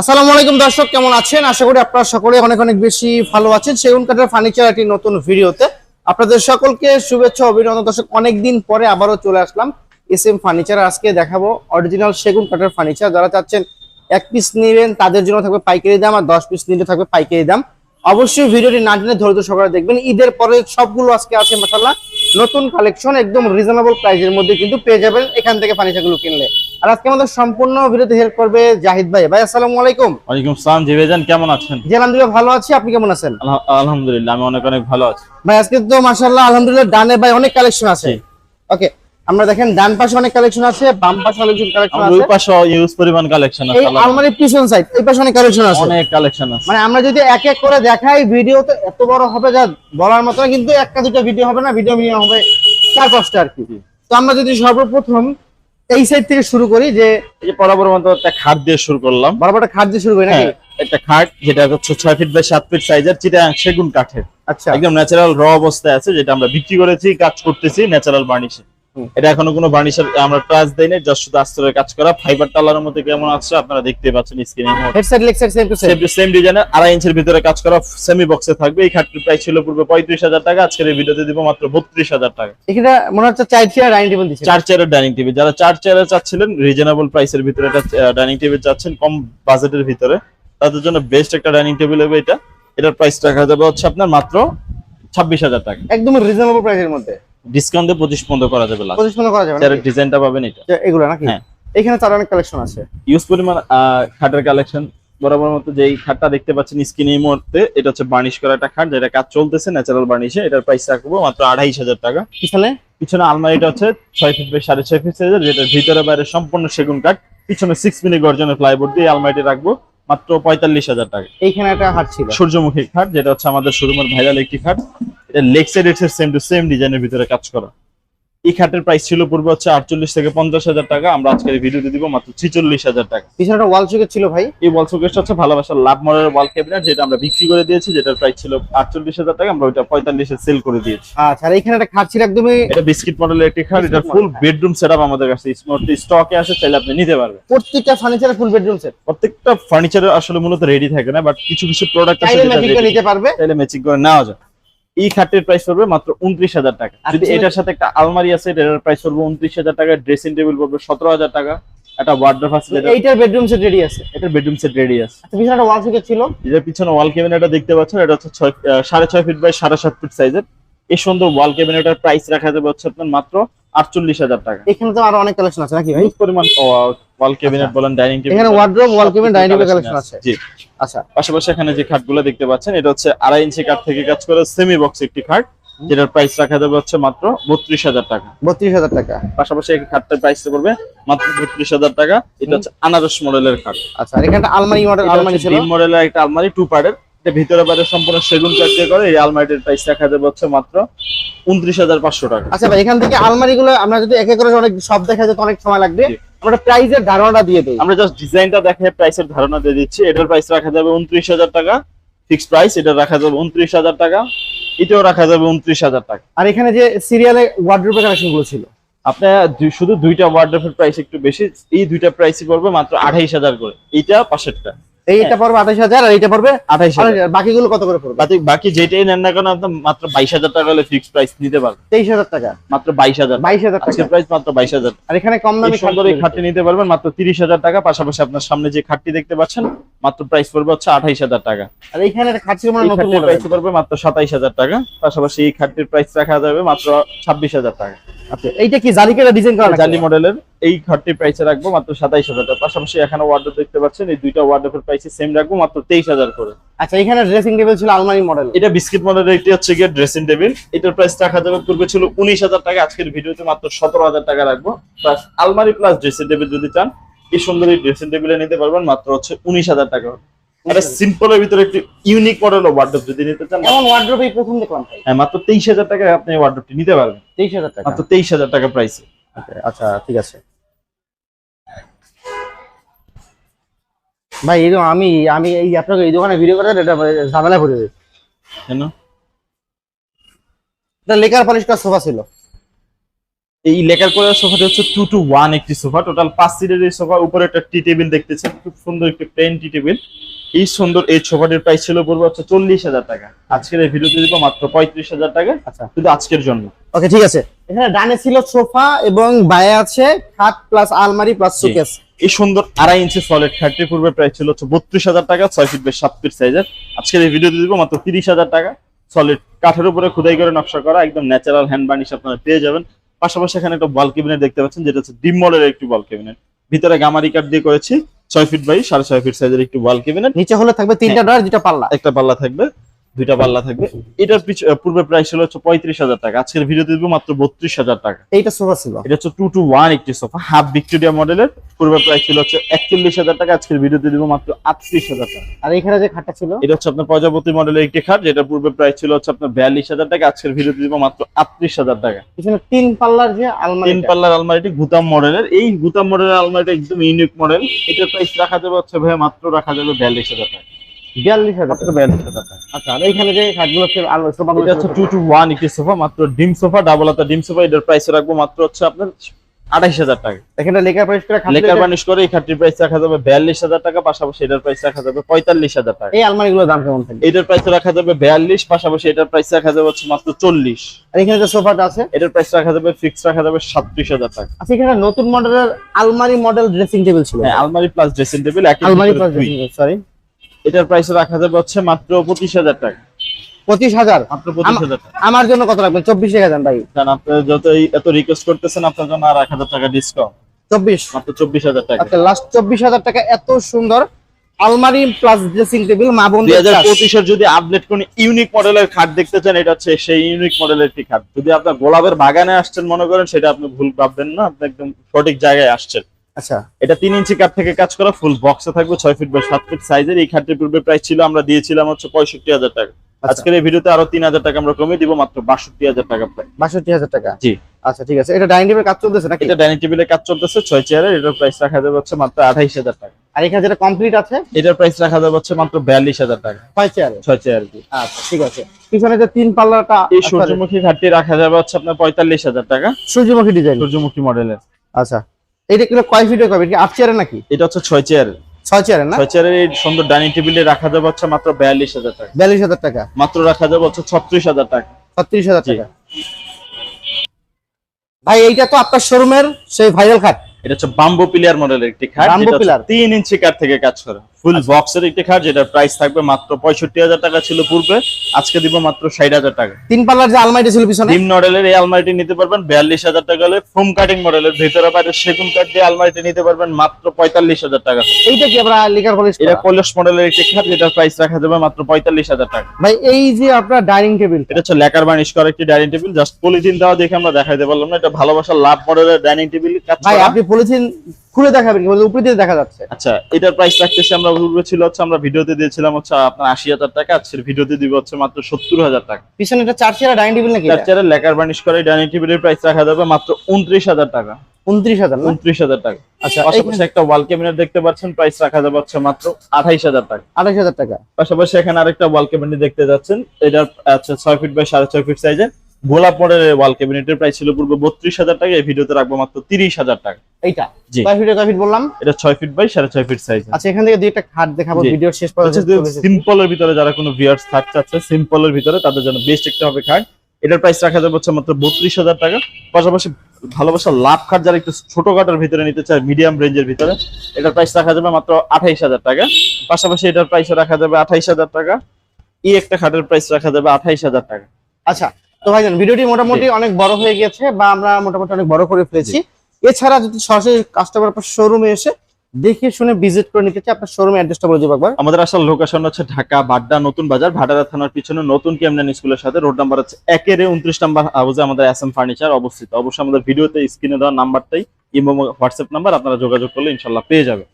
আসসালামু আলাইকুম দর্শক, কেমন আছেন? আশা করি আপনারা সকলে অনেক অনেক বেশি ভালো আছেন। সেগুন কাঠের ফার্নিচার একটি নতুন ভিডিওতে আপনাদের সকলকে শুভেচ্ছা, অভিনন্দন। দর্শক, অনেকদিন পরে আবারও চলে আসলাম এস এম ফার্নিচার আজকে দেখাবো অরিজিনাল সেগুন কাঠের ফার্নিচার যারা চাচ্ছেন এক পিস নেবেন, তাদের জন্য থাকবে পাইকারি দাম আর দশ পিস নিলে থাকবে পাইকারি দাম। অবশ্যই ভিডিওটি না টেনে ধৈর্য সহকারে দেখবেন। ঈদের পরে সবগুলো আজকে আছে মাসাল্লাহ নতুন কালেকশন একদম রিজনেবল প্রাইসের মধ্যে কিন্তু পেয়ে যাবেন এখান থেকে ফার্নিচারগুলো কিনলে। আর আজকে আমাদের সম্পূর্ণ ভিডিওতে হেল্প করবে জাহিদ ভাই। ভাই আসসালামু আলাইকুম। ওয়ালাইকুম সালাম জি ভাইজান কেমন আছেন? জি আলহামদুলিল্লাহ ভালো আছি। আপনি কেমন আছেন? আলহামদুলিল্লাহ আমি অনেক অনেক ভালো আছি। ভাই আজকে তো মাশাআল্লাহ আলহামদুলিল্লাহ ডানে ভাই অনেক কালেকশন আছে। ওকে আমরা দেখেন ডান পাশে অনেক কালেকশন আছে বাম পাশে অনেক কালেকশন আমার ওই পাশে ইউজ পরিমাণ কালেকশন আছে আলমারির পিছন সাইড এই পাশে অনেক কালেকশন আছে। অনেক কালেকশন আছে। মানে আমরা যদি এক এক করে দেখাই ভিডিও তো এত বড় হবে যা বলার মতো না, কিন্তু একটা দুটো ভিডিও হবে না ভিডিও মিনিমাম হবে চার পাঁচটা আর কি। তো আমরা যদি সর্বপ্রথম এই সাইড থেকে শুরু করি যে এই যে বরাবর মতো একটা খাট দিয়ে শুরু করলাম। বরাবরটা খাট দিয়ে শুরু করি নাকি? হ্যাঁ, একটা খাট যেটা হচ্ছে ছয় ফিট বাই সাত ফিট সাইজের যেটা সেগুন কাঠের। আচ্ছা। একদম ন্যাচারাল র অবস্থায় আছে যেটা আমরা বিক্রি করেছি কাজ করতেছি ন্যাচারাল বার্নিশে। এটা এখনও কোনো বার্নিশের আমরা টাচ দেই নাই জাস্ট শুধু আস্তরের কাজ করা। ফাইবার টালার মধ্যে কেমন আছে আপনারা দেখতে পাচ্ছেন স্ক্রিনে head side leg side same to same same ডিজাইনের আড়াই ইঞ্চের ভিতরে কাজ করা সেমি বক্সে থাকবে। এই খাটটির প্রাইস ছিল পূর্বে পঁয়ত্রিশ হাজার টাকা আজকের এই ভিডিওতে দিব মাত্র বত্রিশ হাজার টাকা। এখানে মনে হচ্ছে চার চেয়ার ডাইনিং টেবিল দিচ্ছে। চার চেয়ারের ডাইনিং টেবিল যারা চার চেয়ারে চাচ্ছিলেন রিজনেবল প্রাইসের ভিতরে একটা ডাইনিং টেবিল চাচ্ছেন কম বাজেটের ভিতরে। তাদের জন্য বেস্ট একটা ডাইনিং টেবিল হবে এটা। এটার প্রাইস রাখা যাবে হচ্ছে আপনার মাত্র ছাব্বিশ হাজার টাকা। একদম রিজনেবল প্রাইসের মধ্যে। ডিসকাউন্ট দিয়ে পঁচিশ পর্যন্ত করা যাবে পজিশন করা যাবে নাকি? ডিজাইনটা পাবেন এটা। এগুলো নাকি? হ্যাঁ। এখানে চার অনেক কালেকশন আছে। ইউজ পরিমাণ খাটের কালেকশন বরাবর মতো যে এই খাটটা দেখতে পাচ্ছেন স্ক্রিনে এই মুহূর্তে এটা হচ্ছে বার্নিশ করা একটা খাট যেটা কাজ চলতেছে ন্যাচারাল বার্নিশে এটার প্রাইস রাখব মাত্র আড়াইশ হাজার টাকা। পিছনে? পিছনে আলমারিটা হচ্ছে ছয় ফিট বাই সাড়ে ছয় ফিট সাইজের যেটা ভিতরে বাইরে সম্পূর্ণ সেগুন কাঠ। পিছনে সিক্স মিনিট গর্জনের প্লাইবোর্ড দিয়ে আলমারিটি রাখব মাত্র পঁয়তাল্লিশ হাজার টাকা। এইখানে একটা হাট ছিল। সূর্যমুখী খাট যেটা হচ্ছে আমাদের শোরুমের ভাইরাল একটি খাট। লেগ সাইড এর সেম টু সেম ডিজাইনের ভিতরে কাজ করা। এই খাটের প্রাইস ছিল পূর্বে হচ্ছে আটচল্লিশ থেকে পঞ্চাশ হাজার টাকা। আমরা আজকের ভিডিওতে দিব মাত্র ছিচল্লিশ হাজার টাকা। পিছনে ওয়াল চুকে ছিল ভাই। এই ওয়াল শোকেসটা হচ্ছে ভালোবাসার লাভ মডেলের ওয়াল ক্যাবিনেট যেটা আমরা বিক্রি করে দিয়েছি যেটার প্রাইস ছিল আটচল্লিশ হাজার টাকা আমরা ওইটা পঁয়তাল্লিশে সেল করে দিয়েছি। আচ্ছা আর এখানে একটা খাট ছিল একদমই এটা বিস্কিট মডেলের একটি খাট এটা ফুল। বেডরুম সেটআপ আমাদের কাছে। স্টকে আছে চাইলে আপনি নিতে পারবেন। প্রত্যেকটা ফার্নিচারের ফুল বেডরুম সেট প্রত্যেকটা ফার্নিচার আসলে মূলত রেডি থাকে না বাট কিছু কিছু প্রোডাক্ট আছে। নিতে পারবে। চাইলে ম্যাচিং করে নেওয়া যায় এই খাটের প্রাইস পড়বে মাত্র উনত্রিশ হাজার টাকা। যদি আচ্ছা। এটার সাথে একটা আলমারি আছে এটার প্রাইস পড়বে উনত্রিশ হাজার টাকা ড্রেসিং টেবিল পড়বে সতেরো হাজার টাকা একটা আছে এইটার বেডরুম সেট রেডি আছে। এটার বেডরুম সেট রেডি আছে। আচ্ছা পিছনে একটা ওয়াল চুকে ছিল। পিছনে ওয়াল দেখতে পাচ্ছেন এটা হচ্ছে ছয় আহ, সাড়ে ছয় ফিট বাই সাড়ে সাত ফিট সাইজের এই সুন্দর ওয়াল প্রাইস রাখা যাবে হচ্ছে আপনার মাত্র আটচল্লিশ হাজার টাকা। এখানে তো আরও অনেক কালেকশন আছে নাকি ভাই? পরিমাণ ওয়াল ক্যাবিনেট বলেন ডাইনিং টেবিল এখানে wardrobe wall dining table collection আছে। জি। আচ্ছা। পাশাপাশি এখানে যে খাটগুলো দেখতে পাচ্ছেন এটা হচ্ছে আড়াই ইঞ্চি কাঠ থেকে কাজ করে সেমি বক্স একটি খাট যেটার প্রাইস রাখা যাবে হচ্ছে মাত্র বত্রিশ হাজার টাকা। বত্রিশ হাজার টাকা। পাশাপাশি এই খাটটার প্রাইস পড়বে মাত্র বত্রিশ হাজার টাকা। এটা হচ্ছে আনারস মডেলের খাট। আচ্ছা এখানে আলমারি মডেল আলমারি ছিল? মডেলের একটা আলমারি টু পার্টের এটা ভিতরে বাইরে সম্পূর্ণ সেগুন কাঠ দিয়ে করে এই আলমারিটির প্রাইস রাখা যাবে হচ্ছে মাত্র উনত্রিশ হাজার পাঁচশো টাকা। আচ্ছা ভাই এখান থেকে আলমারি গুলো আমরা যদি এক করে অনেক সব দেখা যেত অনেক সময় লাগবে। আমরা প্রাইসের ধারণা দিয়ে দেই। আমরা জাস্ট ডিজাইনটা দেখে প্রাইসের ধারণা দিয়ে দিচ্ছি। এটার প্রাইস রাখা যাবে উনত্রিশ হাজার টাকা। ফিক্স প্রাইস এটা রাখা যাবে উনত্রিশ হাজার টাকা। এটাও রাখা যাবে উনত্রিশ হাজার টাকা। আর এখানে যে সিরিয়ালে ওয়ার্ড্রোবের কালেকশনগুলো ছিল? আপনার শুধু দুইটা ওয়ার্ড্রোফের প্রাইস একটু বেশি। এই দুইটা প্রাইসই পড়বে মাত্র আঠাইশ হাজার করে। এইটা পাশেরটা। এইটা পড়বে আঠাশ হাজার আর এইটা পড়বে আঠাইশ হাজার। আঠাশ বাকিগুলো কত করে পড়বে? বাকি যেটাই নেন না কেন আপনার মাত্র বাইশ হাজার টাকা হলে ফিক্স প্রাইস নিতে পারবেন। তেইশ হাজার টাকা? মাত্র বাইশ হাজার। বাইশ হাজার টাকা। প্রাইস মাত্র বাইশ হাজার। আর এখানে কম দামি সুন্দর এই খাটটি নিতে পারবেন মাত্র তিরিশ হাজার টাকা। পাশাপাশি আপনার সামনে যে খাটটি দেখতে পাচ্ছেন মাত্র প্রাইস পড়বে হচ্ছে আঠাইশ হাজার টাকা। আর এখানে একটা মানে নতুন প্রাইস পড়বে মাত্র সাতাইশ হাজার টাকা। পাশাপাশি এই খাটটির প্রাইস রাখা যাবে মাত্র ছাব্বিশ হাজার টাকা। আচ্ছা এইটা কি জালিকেরা ডিজাইন করা? জালি মডেলের এই খাটটির প্রাইসে রাখব মাত্র সাতাইশ হাজার। টাকা পাশাপাশি এখানে ওয়ার্ডরোব দেখতে পাচ্ছেন এই দুইটা ওয়ার্ডরোবের প্রাইসে সেম রাখব মাত্র তেইশ হাজার করে। আচ্ছা এখানে ড্রেসিং টেবিল ছিল আলমারি মডেল এটা বিস্কিট মডেলের একটি হচ্ছে গিয়ে ড্রেসিং টেবিল এটার প্রাইস রাখা যাবে পূর্বে ছিল উনিশ হাজার টাকা আজকের ভিডিওতে মাত্র সতেরো হাজার টাকা রাখব। প্লাস আলমারি প্লাস ড্রেসিং টেবিল যদি চান এই সুন্দর এই ড্রেসিং টেবিলে নিতে পারবেন মাত্র হচ্ছে উনিশ হাজার টাকা। এটা সিম্পলের ভিতরে একটি ইউনিক মডেল ওয়ার্ডরোব যদি নিতে চান। এমন ওয়ার্ড্রোব এই প্রথম দেখলাম ভাই। হ্যাঁ মাত্র তেইশ হাজার টাকায় আপনি ওয়ার্ডরোবটি নিতে পারবেন। তেইশ হাজার টাকা। মাত্র তেইশ হাজার টাকা প্রাইসে আচ্ছা ঠিক আছে। ভাই এই আমি আমি এই আপনাকে এই দোকানে ভিডিও করে এটা ঝামেলা করে দিই কেন? এটা লেকার পলিশ করা সোফা ছিল। এই লেকার করে সোফাটি হচ্ছে টু টু ওয়ান একটি সোফা টোটাল পাঁচ সিটের এই সোফা উপরে একটা টি টেবিল দেখতেছেন। খুব সুন্দর একটি প্লেন টি টেবিল এই সুন্দর এই সোফাটির প্রাইস ছিল পূর্বে হচ্ছে চল্লিশ হাজার টাকা। আজকের এই ভিডিওতে দিব মাত্র পঁয়ত্রিশ হাজার টাকা আচ্ছা। শুধু আজকের জন্য। ওকে ঠিক আছে। এখানে ডানে ছিল সোফা এবং বায়ে আছে খাট প্লাস আলমারি প্লাস সুকেস এই সুন্দর আড়াই ইঞ্চি সলিড খাটটি পূর্বে প্রাইস ছিল হচ্ছে বত্রিশ হাজার টাকা ছয় ফিট বাই সাত ফিট সাইজের আজকের এই ভিডিওতে দিব মাত্র তিরিশ হাজার টাকা। সলিড কাঠের উপরে খোদাই করে নকশা করা একদম ন্যাচারাল হ্যান্ড বার্নিশ আপনারা পেয়ে যাবেন। পাশাপাশি এখানে একটা বল কেবিনেট দেখতে পাচ্ছেন যেটা হচ্ছে ডিম মডেলের একটি বল কেবিনেট ভিতরে গামারি কাঠ দিয়ে করেছি। ছয় ফিট বাই সাড়ে ছয় ফিট সাইজের একটি ওয়াল কেবিনেট নিচে হলে থাকবে তিনটা ড্রয়ার দুটা পাল্লা। একটা পাল্লা থাকবে। দুইটা পাল্লা থাকবে। এটার পূর্বে প্রাইস ছিল হচ্ছে পঁয়ত্রিশ হাজার টাকা। আজকের ভিডিওতে দিব মাত্র বত্রিশ হাজার টাকা। এইটা সোফা ছিল। এটা হচ্ছে টু টু ওয়ান একটি সোফা হাফ ভিক্টোরিয়া মডেলের পূর্বে প্রাইস ছিল হচ্ছে একচল্লিশ হাজার টাকা আজকের ভিডিওতে দিব মাত্র আটত্রিশ হাজার টাকা। আর এখানে যে খাটটা ছিল? এটা হচ্ছে আপনার প্রজাপতি মডেলের একটি খাট যেটা পূর্বে প্রাইস ছিল হচ্ছে আপনার বিয়াল্লিশ হাজার টাকা আজকের ভিডিওতে দিব মাত্র আটত্রিশ হাজার টাকা। পিছনে তিন পাল্লার যে আলমারি তিন পাল্লার আলমারিটি গুতাম মডেলের এই গুতাম মডেলের আলমারিটা একদম ইউনিক মডেল এটার প্রাইস রাখা যাবে হচ্ছে ভাই মাত্র রাখা যাবে বিয়াল্লিশ হাজার টাকা। বিয়াল্লিশ হাজার বিয়াল্লিশ হাজার আচ্ছা আর এইখানে যে খাটগুলো ছিল আলমারি সোফা এটা হচ্ছে টু টু ওয়ান একটি সোফা মাত্র ডিম সোফা ডাবল হাতা ডিম সোফা এটার প্রাইস রাখব মাত্র হচ্ছে আপনার আঠাইশ হাজার টাকা। এখানে লেকার প্রাইস করে লেকার বানিশ করে এই খাটটির প্রাইস রাখা যাবে বিয়াল্লিশ হাজার টাকা পাশাপাশি এটার প্রাইস রাখা যাবে পঁয়তাল্লিশ হাজার টাকা। এই আলমারিগুলোর দাম কেমন থাকবে এটার প্রাইস রাখা যাবে বিয়াল্লিশ পাশাপাশি এটার প্রাইস রাখা যাবে হচ্ছে মাত্র চল্লিশ। আর এখানে যে সোফাটা আছে? এটার প্রাইস রাখা যাবে ফিক্স রাখা যাবে সাতত্রিশ হাজার টাকা। আচ্ছা এখানে নতুন মডেলের আলমারি মডেল ড্রেসিং টেবিল ছিল। হ্যাঁ আলমারি প্লাস ড্রেসিং টেবিল আলমারি প্লাস সরি এটার প্রাইস রাখা যাবে হচ্ছে মাত্র পঁচিশ হাজার টাকা। পঁচিশ হাজার? মাত্র পঁচিশ হাজার টাকা। আমার জন্য কত রাখবেন? চব্বিশ ভাই। কারণ আপনি যত এত রিকোয়েস্ট করতেছেন আপনার জন্য আর এক হাজার টাকা ডিসকাউন্ট চব্বিশ। মাত্র চব্বিশ হাজার টাকা। আচ্ছা লাস্ট চব্বিশ হাজার টাকা এত সুন্দর আলমারি প্লাস ড্রেসিং টেবিল মা যদি আপডেট কোন ইউনিক মডেলের খাট দেখতে চান এটা হচ্ছে সেই ইউনিক মডেলের একটি খাট। যদি আপনার গোলাপের বাগানে আসছেন মনে করেন সেটা আপনি ভুল ভাববেন না আপনি একদম সঠিক জায়গায় আসছেন। আচ্ছা। এটা তিন ইঞ্চি কাঠ থেকে কাজ করা ফুল বক্সে থাকবে ছয় ফিট বাই সাত ফিট সাইজের এই খাটটির পূর্বে প্রাইস ছিল আমরা দিয়েছিলাম হচ্ছে পঁয়ষট্টি হাজার টাকা। আচ্ছা। আজকের এই ভিডিওতে আরও তিন হাজার টাকা আমরা কমিয়ে দিব মাত্র বাষট্টি হাজার টাকা প্রায় বাষট্টি হাজার টাকা? জি। আচ্ছা ঠিক আছে। এটা ডাইনিং কাজ চলতেছে নাকি? এটা ডাইনিং টেবিলের কাজ চলতেছে ছয় চেয়ারের এটার প্রাইস রাখা যাবে হচ্ছে মাত্র আঠাইশ হাজার টাকা। আর এখানে যেটা কমপ্লিট আছে? এটার প্রাইস রাখা যাবে হচ্ছে মাত্র বিয়াল্লিশ হাজার টাকা। ছয় চেয়ারে ছয় চেয়ার কি আচ্ছা ঠিক আছে। পিছনে যে তিন পাল্লাটা এই সূর্যমুখী ঘাটটি রাখা যাবে হচ্ছে আপনার পঁয়তাল্লিশ হাজার টাকা। সূর্যমুখী ডিজাইন সূর্যমুখী মডেলের আচ্ছা। এটা কিলো কয় ফিটের কবে? আট চেয়ারে নাকি? এটা হচ্ছে ছয় চেয়ার ছয় চেয়ারে না? ছয় চেয়ারের এই সুন্দর ডাইনিং টেবিলে রাখা যাবে হচ্ছে মাত্র বিয়াল্লিশ হাজার টাকা। বিয়াল্লিশ হাজার টাকা। মাত্র রাখা যাবে হচ্ছে ছত্রিশ হাজার টাকা। ছত্রিশ হাজার টাকা। ভাই এইটা তো আপনার শোরুমের সেই ভাইরাল খাট এটা হচ্ছে বাম্বো পিলার মডেলের একটি খাট হচ্ছে pillar? তিন ইঞ্চি কাঠ থেকে কাজ করে। ফুল বক্সের একটি খাট যেটার প্রাইস থাকবে মাত্র পঁয়ষট্টি হাজার টাকা ছিল পূর্বে। আজকে দিব মাত্র ষাট হাজার টাকা। তিন পাল্লার যে আলমারিটা ছিল পিছনে? ডিম মডেলের এই আলমারিটি নিতে পারবেন বিয়াল্লিশ হাজার টাকা হলে ফোম কাটিং মডেলের ভিতরে বাইরে সেগুন কাঠ দিয়ে আলমারিটি নিতে পারবেন মাত্র পঁয়তাল্লিশ হাজার টাকা। এইটা কি আমরা লিকার পলিশ এটা কলস মডেলের একটি খাট যেটার প্রাইস রাখা যাবে মাত্র পঁয়তাল্লিশ হাজার টাকা। ভাই এই যে আপনার ডাইনিং টেবিল এটা হচ্ছে লেকার বানিশ করা একটি ডাইনিং টেবিল জাস্ট পলিথিন দেওয়া দেখে আমরা দেখাইতে পারলাম না এটা ভালোবাসার লাভ মডেলের ডাইনিং টেবিল ভাই আপনি পলিথিন খুলে দেখাবেন কি উপরে দিয়ে দেখা যাচ্ছে। আচ্ছা এটার প্রাইস রাখতেছি আমরা পূর্বে ছিল হচ্ছে আমরা ভিডিওতে দিয়েছিলাম হচ্ছে আপনার আশি হাজার টাকা আজকের ভিডিওতে দিব হচ্ছে মাত্র সত্তর হাজার টাকা। পিছনে একটা চার চেয়ার ডাইনিং টেবিল নাকি চার চেয়ারের লেকার বানিশ করা ডাইনিং টেবিলের প্রাইস রাখা যাবে মাত্র উনত্রিশ হাজার টাকা। উনত্রিশ হাজার না? উনত্রিশ হাজার টাকা। আচ্ছা পাশাপাশি একটা ওয়াল ক্যাবিনেট দেখতে পাচ্ছেন প্রাইস রাখা যাবে হচ্ছে মাত্র আঠাইশ হাজার টাকা। আঠাশ হাজার টাকা। পাশাপাশি এখানে আরেকটা ওয়াল ক্যাবিনেট দেখতে যাচ্ছেন এটার আচ্ছা ছয় ফিট বাই সাড়ে ছয় ফিট সাইজের গোলাপ মডেলের ওয়াল ক্যাবিনেটের প্রাইস ছিল পূর্বে বত্রিশ হাজার টাকা এই ভিডিওতে রাখব মাত্র তিরিশ হাজার টাকা। এইটা? জি। কয় ফিটে কয় ফিট বললাম? এটা ছয় ফিট বাই সাড়ে ছয় ফিট সাইজ আচ্ছা এখান থেকে দুইটা খাট দেখাবো জি। ভিডিওর শেষ পর্যন্ত চলে এসেছি। সিম্পলের ভিতরে যারা কোনো ভিয়ার্স খাট চাচ্ছে সিম্পলের ভিতরে তাদের জন্য বেস্ট একটা হবে খাট। এটার প্রাইস রাখা যাবে হচ্ছে মাত্র বত্রিশ হাজার টাকা। পাশাপাশি ভালোবাসা লাভ খাট যারা একটু ছোট কাটার ভিতরে নিতে চায় মিডিয়াম রেঞ্জের ভিতরে এটার প্রাইস রাখা যাবে মাত্র আঠাইশ হাজার টাকা। পাশাপাশি এটার প্রাইস রাখা যাবে আঠাইশ হাজার টাকা। এই একটা খাটের প্রাইস রাখা যাবে আঠাইশ হাজার টাকা। আচ্ছা তো ভাইজান ভিডিওটি মোটামুটি অনেক বড় হয়ে গেছে বা আমরা মোটামুটি অনেক বড় করে ফেলেছি। এছাড়া যদি সরাসরি কাস্টমার শোরুমে এসে দেখে শুনে ভিজিট করে নিতে চাই আপনার শোরুমে অ্যাড্রেসটা বলে দেবো একবার। আমাদের আসল লোকেশন হচ্ছে ঢাকা বাড্ডা নতুন বাজার ভাটারা থানার পিছনে নতুন কেমনান স্কুলের সাথে। রোড নাম্বার হচ্ছে একের উনত্রিশ নাম্বার হাউসে আমাদের এস এম ফার্নিচার অবস্থিত। অবশ্যই আমাদের ভিডিওতে স্ক্রিনে দেওয়া নাম্বারটাই ইমো হোয়াটসঅ্যাপ নাম্বার আপনারা যোগাযোগ করলে ইনশাল্লাহ পেয়ে যাবে